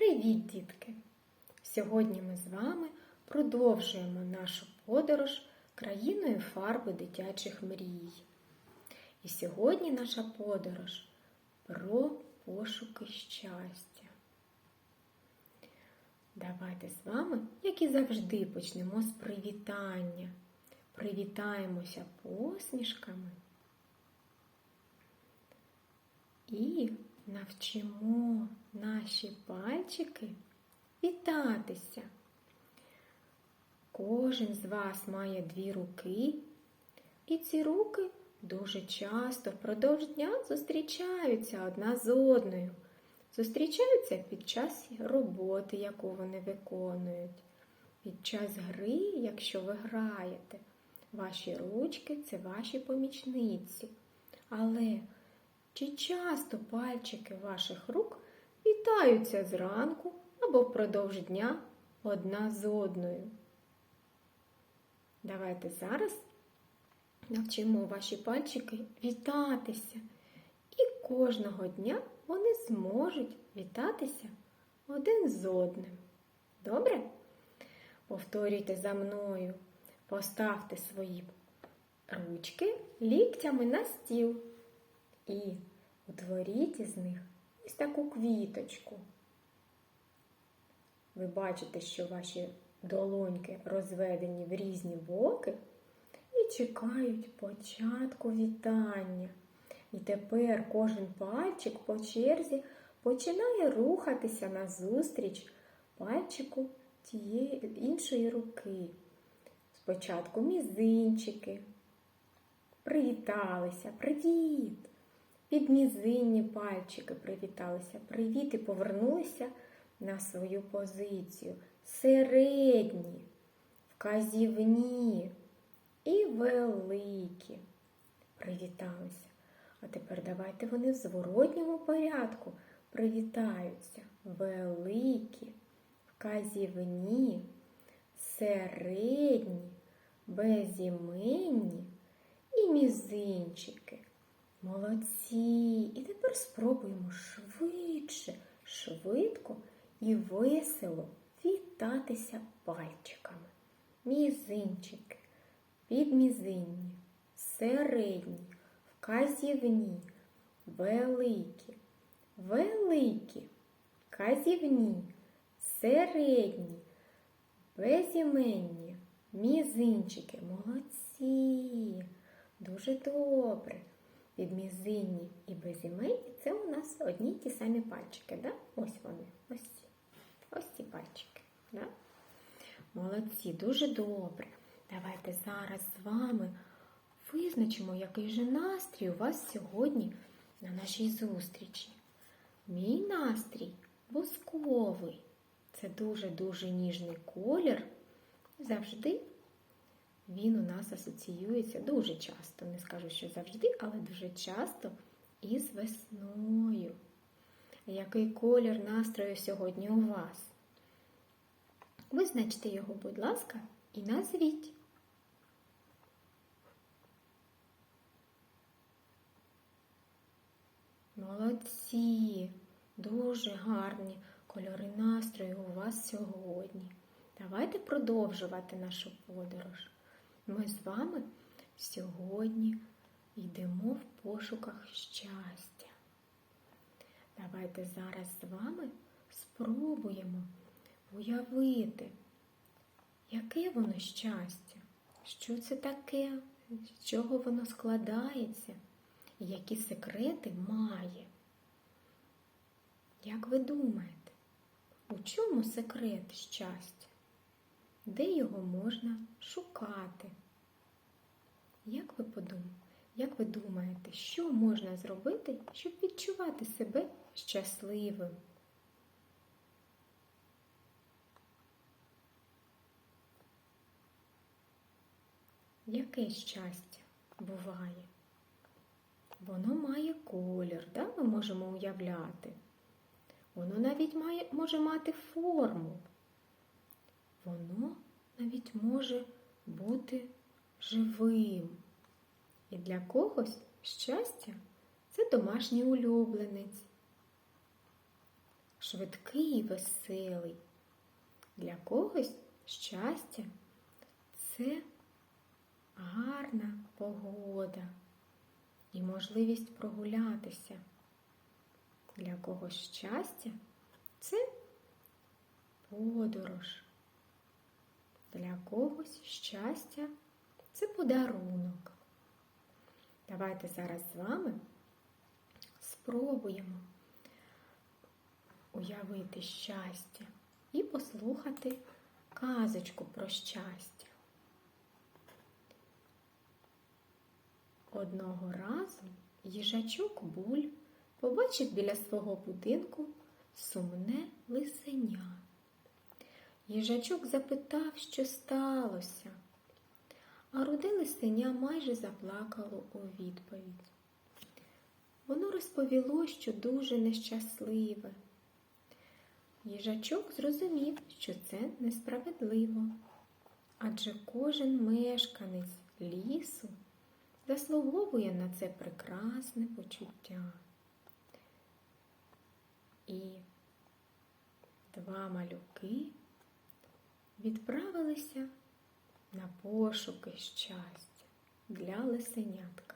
Привіт, дітки! Сьогодні ми з вами продовжуємо нашу подорож країною фарби дитячих мрій. І сьогодні наша подорож про пошуки щастя. Давайте з вами, як і завжди, почнемо з привітання. Привітаємося посмішками і навчимо наші пальчики вітатися. Кожен з вас має дві руки, і ці руки дуже часто впродовж дня зустрічаються одна з одною. Зустрічаються під час роботи, яку вони виконують, під час гри, якщо ви граєте. Ваші ручки це ваші помічниці. Але чи часто пальчики ваших рук вітаються зранку або впродовж дня одна з одною? Давайте зараз навчимо ваші пальчики вітатися. І кожного дня вони зможуть вітатися один з одним. Добре? Повторюйте за мною. Поставте свої ручки ліктями на стіл і утворіть із них ось таку квіточку. Ви бачите, що ваші долоньки розведені в різні боки і чекають початку вітання. І тепер кожен пальчик по черзі починає рухатися назустріч пальчику тієї іншої руки. Спочатку мізинчики. Привіталися, привіт! Підмізинні пальчики привіталися, привіт і повернулися на свою позицію. Середні, вказівні і великі. Привіталися. А тепер давайте вони в зворотньому порядку привітаються. Великі, вказівні, середні, безіменні і мізинчики. Молодці! І тепер спробуємо швидше, швидко і весело вітатися пальчиками. Мізинчики, підмізинні, середні, вказівні, великі, великі, вказівні, середні, безіменні, мізинчики. Молодці! Дуже добре. Підмізинні і безіменні це у нас одні й ті самі пальчики. Да? Ось вони. Ось ці. Ось ці пальчики. Да? Молодці, дуже добре. Давайте зараз з вами визначимо, який же настрій у вас сьогодні на нашій зустрічі. Мій настрій бусковий. Це дуже-дуже ніжний колір. Завжди він у нас асоціюється дуже часто, не скажу, що завжди, але дуже часто із весною. Який колір настрою сьогодні у вас? Визначте його, будь ласка, і назвіть. Молодці, дуже гарні кольори настрою у вас сьогодні. Давайте продовжувати нашу подорож. Ми з вами сьогодні йдемо в пошуках щастя. Давайте зараз з вами спробуємо уявити, яке воно щастя, що це таке, з чого воно складається, які секрети має. Як ви думаєте, у чому секрет щастя? Де його можна шукати? Як ви подумаєте? Як ви думаєте, що можна зробити, щоб відчувати себе щасливим? Яке щастя буває? Воно має колір, да? ми можемо уявляти. Воно навіть має, може мати форму. Воно навіть може бути живим. І для когось щастя це домашній улюбленець, швидкий і веселий. Для когось щастя це гарна погода і можливість прогулятися. Для когось щастя це подорож. Для когось щастя це подарунок. Давайте зараз з вами спробуємо уявити щастя і послухати казочку про щастя. Одного разу їжачок Буль побачив біля свого будинку сумне лисеня. Їжачок запитав, що сталося, а руде лисеня майже заплакало у відповідь. Воно розповіло, що дуже нещасливе. Їжачок зрозумів, що це несправедливо, адже кожен мешканець лісу заслуговує на це прекрасне почуття. І два малюки відправилися на пошуки щастя для лисенятка.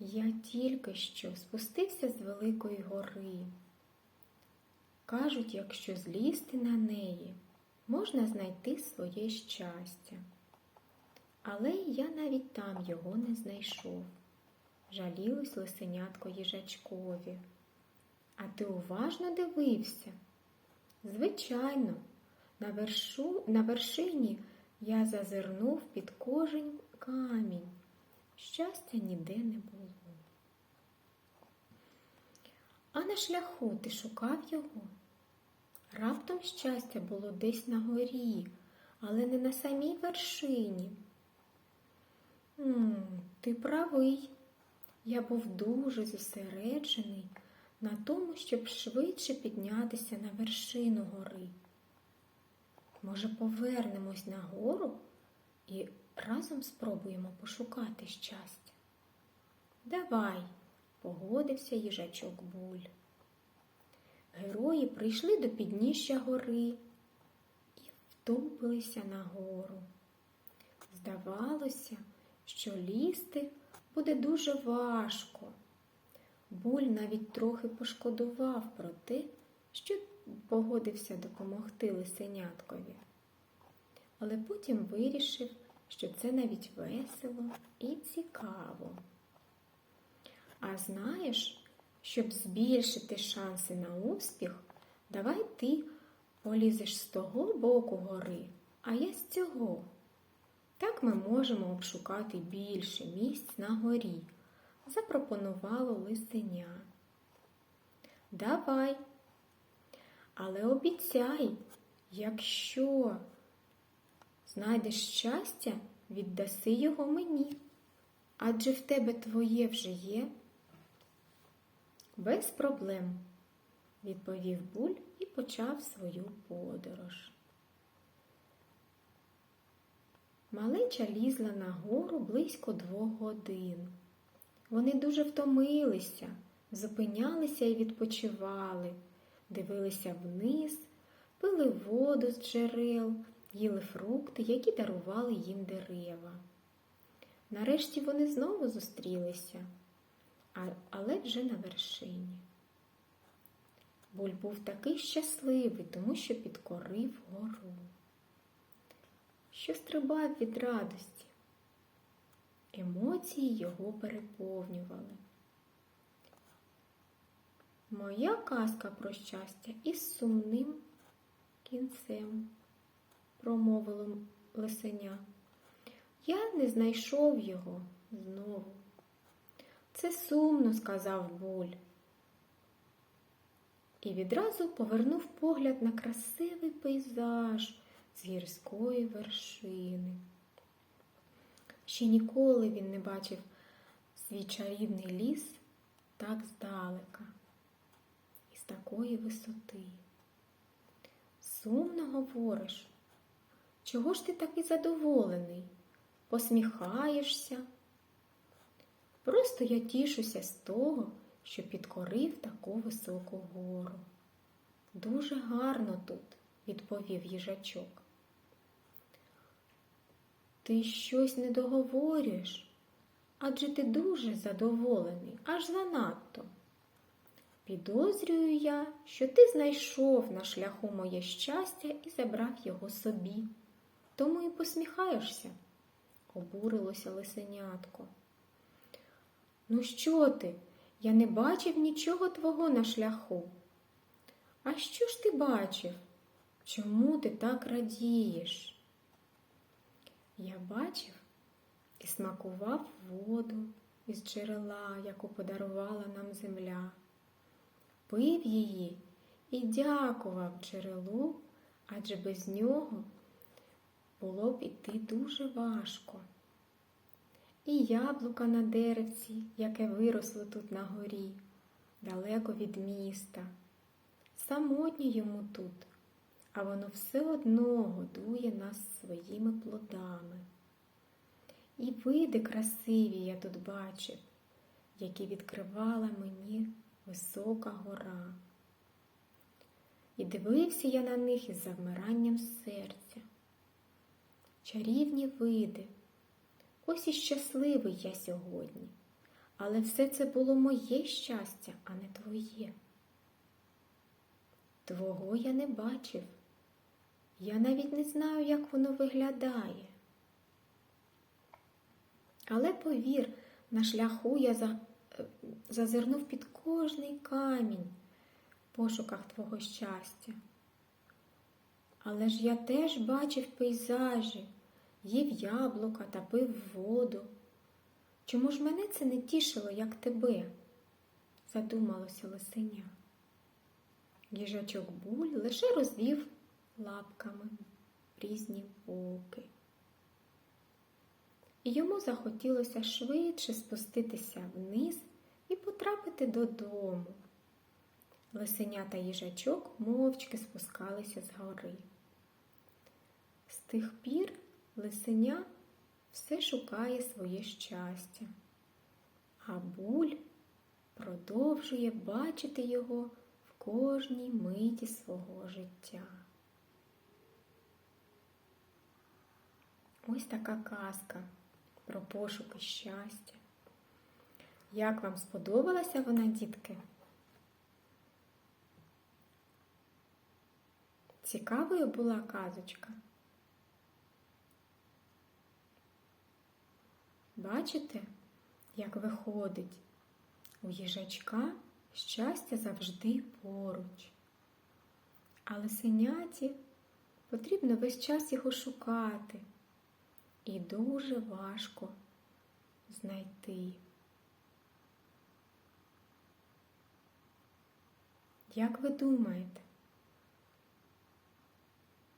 Я тільки що спустився з Великої гори. Кажуть, якщо злізти на неї, можна знайти своє щастя. Але я навіть там його не знайшов. Жалілось лисенятко їжачкові. А ти уважно дивився? Звичайно, на, вершу, на вершині я зазирнув під кожен камінь. Щастя ніде не було. А на шляху ти шукав його? Раптом щастя було десь на горі, але не на самій вершині. М -м, ти правий. Я був дуже зосереджений на тому, щоб швидше піднятися на вершину гори. Може, повернемось на гору і разом спробуємо пошукати щастя. Давай, погодився їжачок буль. Герої прийшли до підніжжя гори і втупилися на гору. Здавалося, що лізти буде дуже важко. Буль навіть трохи пошкодував про те, що погодився допомогти лисеняткові. Але потім вирішив, що це навіть весело і цікаво. А знаєш, щоб збільшити шанси на успіх, давай ти полізеш з того боку гори, а я з цього. Так ми можемо обшукати більше місць на горі, запропонувало лисеня. Давай, але обіцяй, якщо знайдеш щастя, віддаси його мені, адже в тебе твоє вже є. Без проблем, відповів Буль і почав свою подорож. Малеча лізла на гору близько двох годин. Вони дуже втомилися, зупинялися і відпочивали, дивилися вниз, пили воду з джерел, їли фрукти, які дарували їм дерева. Нарешті вони знову зустрілися, але вже на вершині. Буль був такий щасливий, тому що підкорив гору що стрибав від радості. Емоції його переповнювали. Моя казка про щастя із сумним кінцем, промовило лисеня. Я не знайшов його знову. Це сумно, сказав Буль. І відразу повернув погляд на красивий пейзаж з гірської вершини. Ще ніколи він не бачив свій чарівний ліс так здалека і з такої висоти. Сумно говориш, чого ж ти такий задоволений? Посміхаєшся? Просто я тішуся з того, що підкорив таку високу гору. Дуже гарно тут, відповів їжачок. Ти щось не договорюєш, адже ти дуже задоволений, аж занадто. Підозрюю я, що ти знайшов на шляху моє щастя і забрав його собі. Тому і посміхаєшся, обурилося лисенятко. Ну, що ти? Я не бачив нічого твого на шляху. А що ж ти бачив? Чому ти так радієш? Я бачив і смакував воду із джерела, яку подарувала нам земля, пив її і дякував джерелу, адже без нього було б іти дуже важко. І яблука на деревці, яке виросло тут на горі, далеко від міста. Самотньо йому тут, а воно все одно годує нас своїми плодами. І види красиві я тут бачив, які відкривала мені висока гора. І дивився я на них із завмиранням серця. Чарівні види. Ось і щасливий я сьогодні, але все це було моє щастя, а не твоє. Твого я не бачив. Я навіть не знаю, як воно виглядає. Але повір, на шляху я за... зазирнув під кожний камінь в пошуках твого щастя. Але ж я теж бачив пейзажі, їв яблука та пив воду. Чому ж мене це не тішило, як тебе? задумалося лисеня. Їжачок буль лише розвів лапками різні боки. І йому захотілося швидше спуститися вниз і потрапити додому. Лисеня та їжачок мовчки спускалися з гори. З тих пір лисеня все шукає своє щастя, а буль продовжує бачити його в кожній миті свого життя. Ось така казка про пошуки щастя. Як вам сподобалася вона, дітки? Цікавою була казочка. Бачите, як виходить у їжачка щастя завжди поруч. Але синяті потрібно весь час його шукати і дуже важко знайти. Як ви думаєте,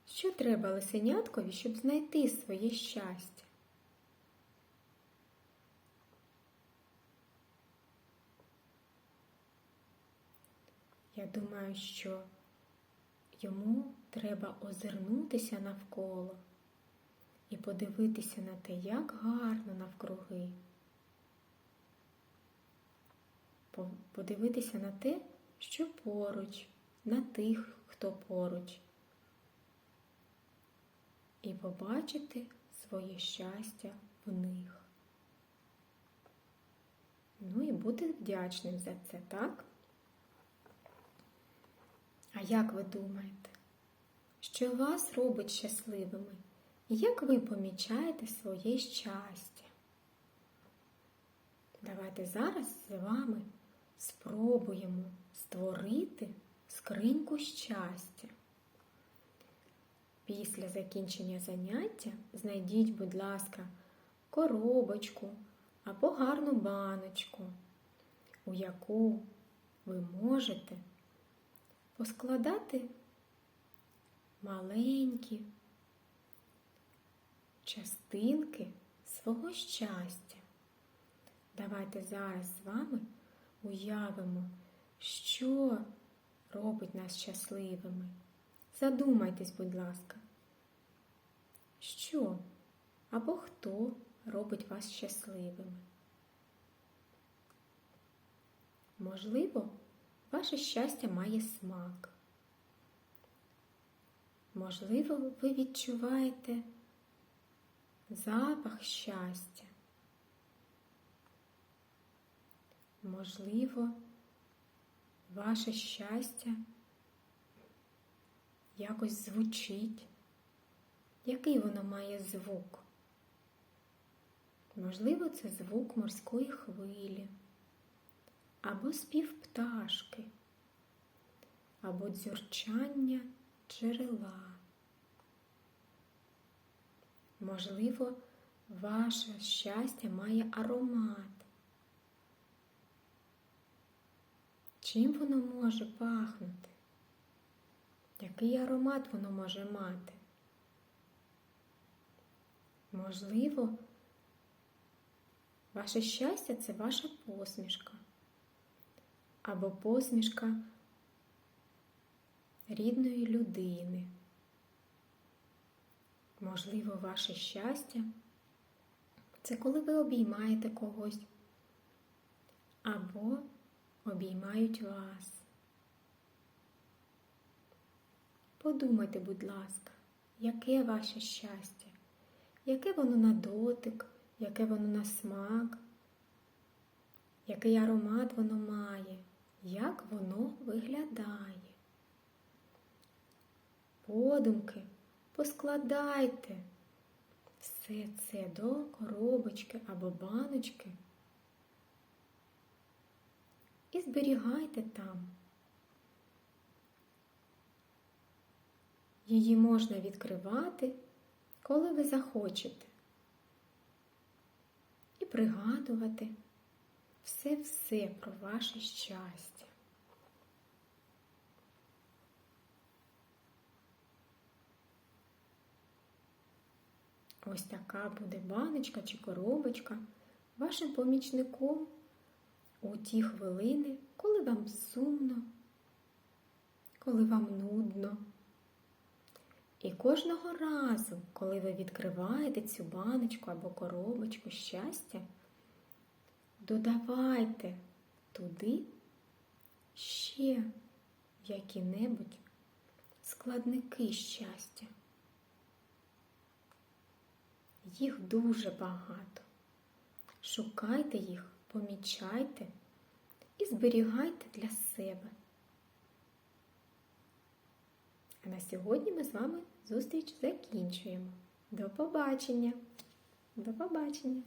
що треба лисеняткові, щоб знайти своє щастя? Я думаю, що йому треба озирнутися навколо і подивитися на те, як гарно навкруги. Подивитися на те, що поруч, на тих, хто поруч. І побачити своє щастя в них. Ну і бути вдячним за це, так? А як ви думаєте, що вас робить щасливими? Як ви помічаєте своє щастя? Давайте зараз з вами спробуємо створити скриньку щастя. Після закінчення заняття знайдіть, будь ласка, коробочку або гарну баночку, у яку ви можете поскладати маленькі частинки свого щастя. Давайте зараз з вами уявимо, що робить нас щасливими. Задумайтесь, будь ласка, що або хто робить вас щасливими. Можливо, ваше щастя має смак. Можливо, ви відчуваєте запах щастя. Можливо, ваше щастя якось звучить. Який воно має звук? Можливо, це звук морської хвилі, або спів пташки, або дзюрчання джерела. Можливо, ваше щастя має аромат. Чим воно може пахнути? Який аромат воно може мати? Можливо, ваше щастя це ваша посмішка або посмішка рідної людини. Можливо, ваше щастя. Це коли ви обіймаєте когось або обіймають вас. Подумайте, будь ласка, яке ваше щастя, яке воно на дотик, яке воно на смак, який аромат воно має, як воно виглядає. Подумки поскладайте все це до коробочки або баночки і зберігайте там. Її можна відкривати, коли ви захочете, і пригадувати все-все про ваше щастя. Ось така буде баночка чи коробочка вашим помічником у ті хвилини, коли вам сумно, коли вам нудно. І кожного разу, коли ви відкриваєте цю баночку або коробочку щастя, додавайте туди ще які-небудь складники щастя. Їх дуже багато. Шукайте їх, помічайте і зберігайте для себе. А на сьогодні ми з вами зустріч закінчуємо. До побачення! До побачення!